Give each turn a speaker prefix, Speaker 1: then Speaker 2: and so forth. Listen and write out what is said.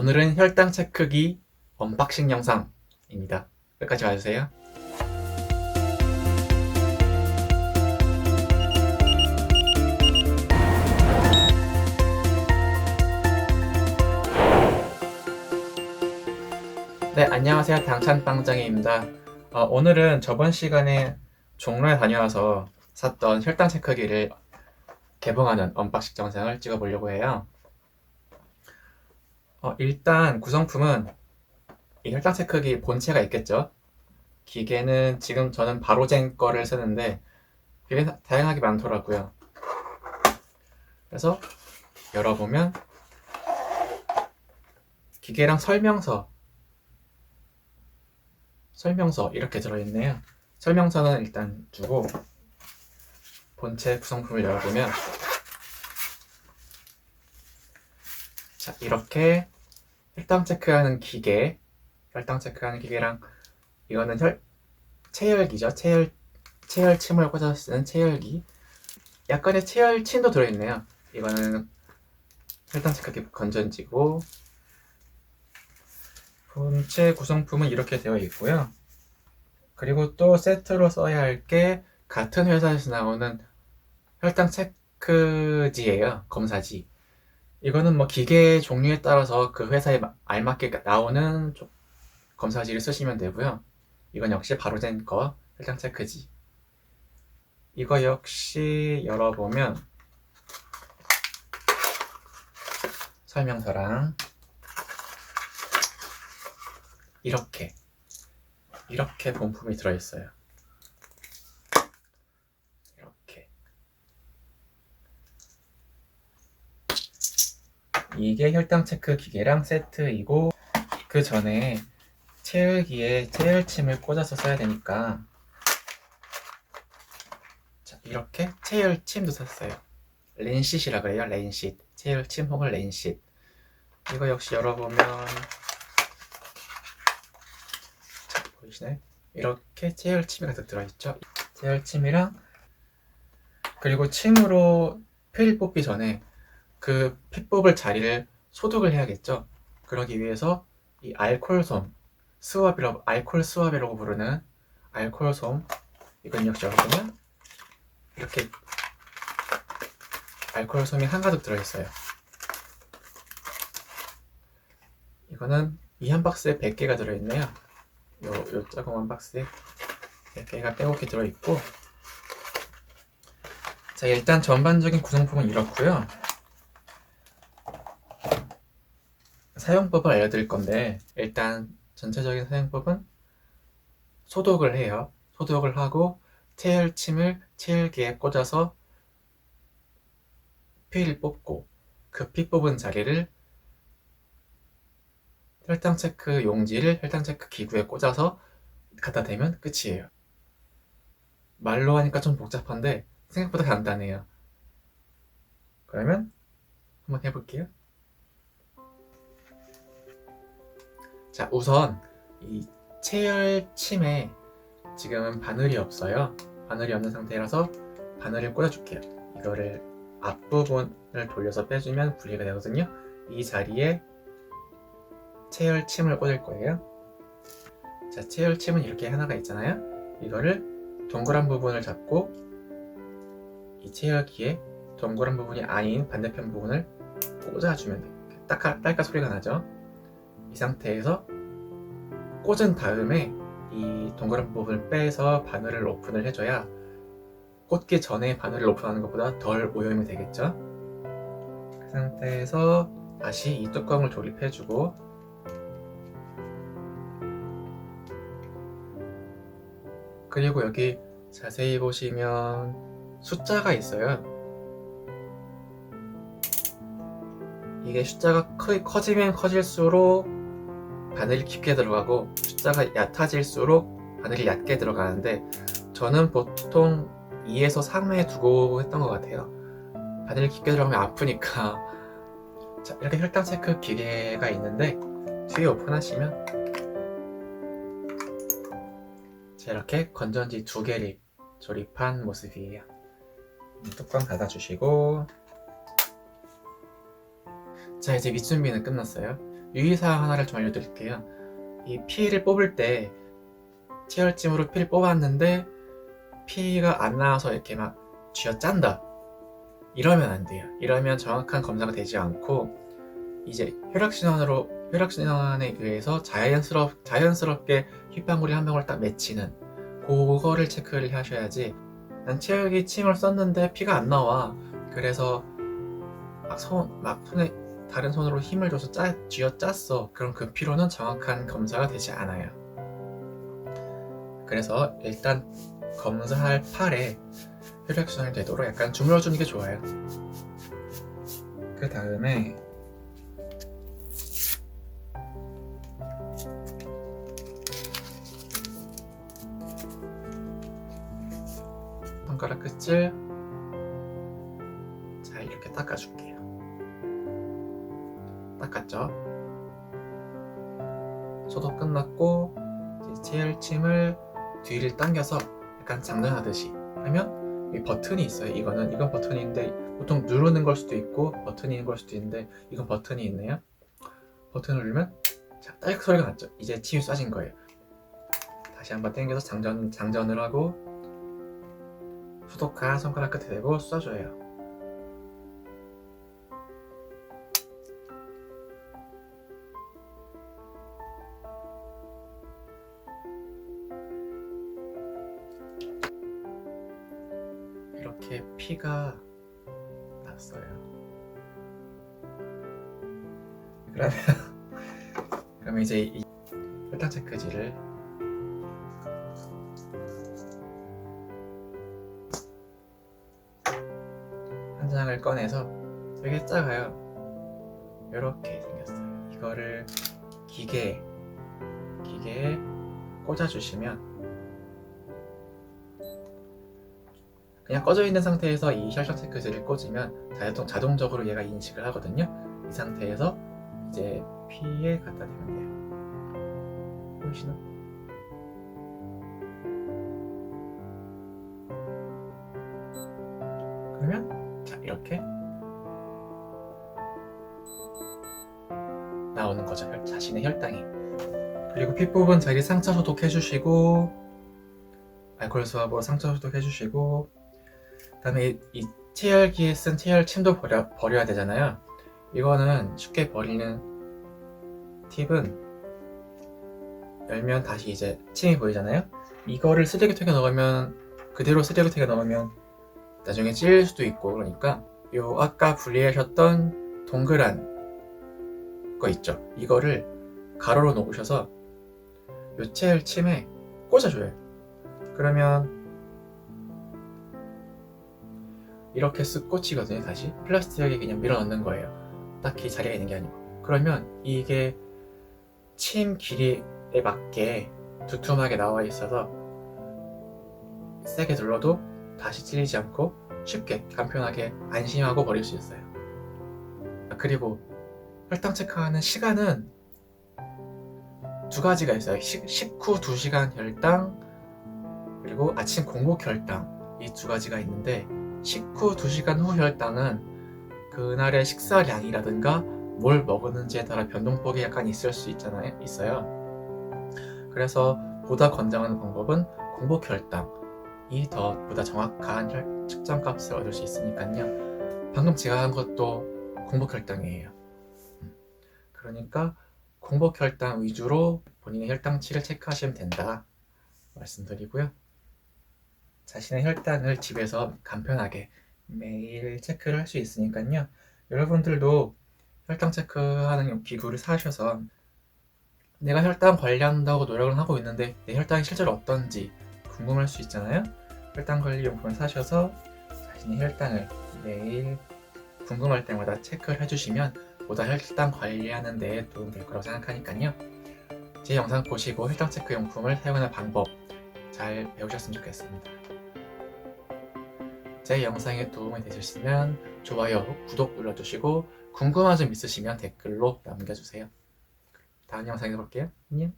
Speaker 1: 오늘은 혈당 체크기 언박싱 영상입니다. 끝까지 봐주세요. 네, 안녕하세요. 당찬빵장이입니다. 어, 오늘은 저번 시간에 종로에 다녀와서 샀던 혈당 체크기를 개봉하는 언박싱 영상을 찍어보려고 해요. 어, 일단 구성품은 이 혈당 체 크기 본체가 있겠죠. 기계는 지금 저는 바로젠 거를 쓰는데 되게 다- 다양하게 많더라고요. 그래서 열어보면 기계랑 설명서 설명서 이렇게 들어있네요. 설명서는 일단 두고 본체 구성품을 열어보면 자 이렇게 혈당 체크하는 기계 혈당 체크하는 기계랑 이거는 혈 체열기죠. 체열 체열 침을 꽂아서 쓰는 체열기. 약간의 체열 침도 들어 있네요. 이거는 혈당 체크기 건전지고 본체 구성품은 이렇게 되어 있고요. 그리고 또 세트로 써야 할 게 같은 회사에서 나오는 혈당 체크지예요. 검사지 이거는 뭐 기계 종류에 따라서 그 회사에 마- 알맞게 나오는 조- 검사지를 쓰시면 되고요. 이건 역시 바로젠 거 혈당 체크지. 이거 역시 열어보면 설명서랑 이렇게 이렇게 본품이 들어있어요. 이렇게 이게 혈당 체크 기계랑 세트이고 그 전에 체열기에 체열침을 꽂아서 써야 되니까 자 이렇게 체열침도 샀어요. 렌싯이라 그래요 렌싯 체열침 혹은 렌싯 이거 역시 열어보면 자 보이시나요? 이렇게 체열침이 가득 들어있죠? 체열침이랑 그리고 침으로 피를 뽑기 전에 그피 뽑을 자리를 소독을 해야겠죠 그러기 위해서 이 알콜솜 스왑이라고 알콜 스왑이라고 부르는 알콜솜 이건 역시 열어보면 이렇게 알콜솜이 한가득 들어있어요. 이거는 이 한 박스에 100개가 들어있네요. 요, 요 조그만 박스에 100개가 빼곡히 들어있고 자 일단 전반적인 구성품은 이렇고요. 사용법을 알려드릴 건데 일단 전체적인 사용법은 소독을 해요. 소독을 하고 체열침을 체열기에 꽂아서 피를 뽑고 그 피 뽑은 자리를 혈당 체크 용지를 혈당 체크 기구에 꽂아서 갖다 대면 끝이에요. 말로 하니까 좀 복잡한데 생각보다 간단해요. 그러면 한번 해볼게요. 자, 우선 이 체열침에 지금은 바늘이 없어요. 바늘이 없는 상태라서 바늘을 꽂아줄게요. 이거를 앞부분을 돌려서 빼주면 분리가 되거든요. 이 자리에 체열침을 꽂을 거예요. 자, 체열침은 이렇게 하나가 있잖아요. 이거를 동그란 부분을 잡고 이 체열기에 동그란 부분이 아닌 반대편 부분을 꽂아주면 돼요. 딱까, 딸까 소리가 나죠? 이 상태에서 꽂은 다음에 이 동그란 부분을 빼서 바늘을 오픈을 해줘야 꽂기 전에 바늘을 오픈하는 것보다 덜 오염이 되겠죠. 그 상태에서 다시 이 뚜껑을 조립해주고 그리고 여기 자세히 보시면 숫자가 있어요. 이게 숫자가 커, 커지면 커질수록 바늘이 깊게 들어가고 숫자가 얕아질수록 바늘이 얕게 들어가는데 저는 보통 2에서 3회 두고 했던 것 같아요. 바늘이 깊게 들어가면 아프니까 자 이렇게 혈당 체크 기계가 있는데 뒤에 오픈하시면 자 이렇게 건전지 두 개를 조립한 모습이에요. 뚜껑 닫아주시고 자 이제 밑준비는 끝났어요. 유의사항 하나를 좀 알려드릴게요. 이 피를 뽑을 때 체열찜으로 피를 뽑았는데 피가 안 나와서 이렇게 막 쥐어짠다. 이러면 안 돼요. 이러면 정확한 검사가 되지 않고 이제 혈액순환으로 혈액순환에 의해서 자연스럽 자연스럽게 휘방울이 한 방울 딱 맺히는 그거를 체크를 하셔야지. 난 체육이 침을 썼는데 피가 안 나와. 그래서 막 손, 막 손에 다른 손으로 힘을 줘서 짜, 쥐어 짰어. 그럼 그 피로는 정확한 검사가 되지 않아요. 그래서 일단 검사할 팔에 혈액순환이 되도록 약간 주물러주는 게 좋아요. 그 다음에 손가락 끝을 자 이렇게 닦아줄게요. 닦았죠? 소독 끝났고 이제 체열침을 뒤를 당겨서 약간 장전하듯이 하면 이 버튼이 있어요. 이거는 이건 버튼인데 보통 누르는 걸 수도 있고 버튼인 걸 수도 있는데 이건 버튼이 있네요. 버튼을 누르면 자, 딸 소리가 났죠. 이제 침이 쏴진 거예요. 다시 한번 당겨서 장전 장전을 하고 소독한 손가락 끝에 대고 쏴줘요. 피가 났어요. 그러면 그럼 이제 이 혈당 체크지를 한 장을 꺼내서 되게 작아요. 이렇게 생겼어요. 이거를 기계 기계에 꽂아주시면 그냥 꺼져 있는 상태에서 이 혈당 체크지를 꽂으면 자동, 자동적으로 얘가 인식을 하거든요. 이 상태에서 이제 피에 갖다 대면 돼요. 보이시나? 그러면 자 이렇게 나오는 거죠. 혈- 자신의 혈당이. 그리고 핏부분 자기 상처 소독해주시고 알코올 수압으로 상처 소독해주시고 그 다음에 이, 이 체열기에 쓴 체열침도 버려, 버려야 되잖아요. 이거는 쉽게 버리는 팁은 열면 다시 이제 침이 보이잖아요. 이거를 쓰레기통에 넣으면 그대로 쓰레기통에 넣으면 나중에 찔릴 수도 있고 그러니까 요 아까 분리하셨던 동그란 거 있죠. 이거를 가로로 놓으셔서 요 체열 침에 꽂아줘요. 그러면 이렇게 쓱 꽂히거든요 다시. 플라스틱에 그냥 밀어넣는 거예요. 딱히 자리가 있는 게 아니고. 그러면 이게 침 길이에 맞게 두툼하게 나와 있어서 세게 눌러도 다시 찔리지 않고 쉽게 간편하게 안심하고 버릴 수 있어요. 아, 그리고 혈당 체크하는 시간은 두 가지가 있어요. 식, 식후 2시간 혈당 그리고 아침 공복 혈당. 이 두 가지가 있는데 식후 2시간 후 혈당은 그날의 식사량이라든가 뭘 먹었는지에 따라 변동폭이 약간 있을 수 있잖아요. 있어요. 그래서 보다 권장하는 방법은 공복 혈당이 더 보다 정확한 혈- 측정 값을 얻을 수 있으니까요. 방금 제가 한 것도 공복 혈당이에요. 음. 그러니까 공복 혈당 위주로 본인의 혈당치를 체크하시면 된다 말씀드리고요. 자신의 혈당을 집에서 간편하게 매일 체크를 할 수 있으니까요. 여러분들도 혈당 체크하는 기구를 사셔서 내가 혈당 관리한다고 노력을 하고 있는데 내 혈당이 실제로 어떤지 궁금할 수 있잖아요. 혈당 관리 용품을 사셔서 자신의 혈당을 매일 궁금할 때마다 체크를 해주시면 보다 혈당 관리하는 데 도움이 될 거라고 생각하니까요. 제 영상 보시고 혈당 체크 용품을 사용하는 방법 잘 배우셨으면 좋겠습니다. 제 영상에 도움이 되셨으면 좋아요, 구독 눌러주시고 궁금한 점 있으시면 댓글로 남겨주세요. 다음 영상에서 볼게요. 안녕.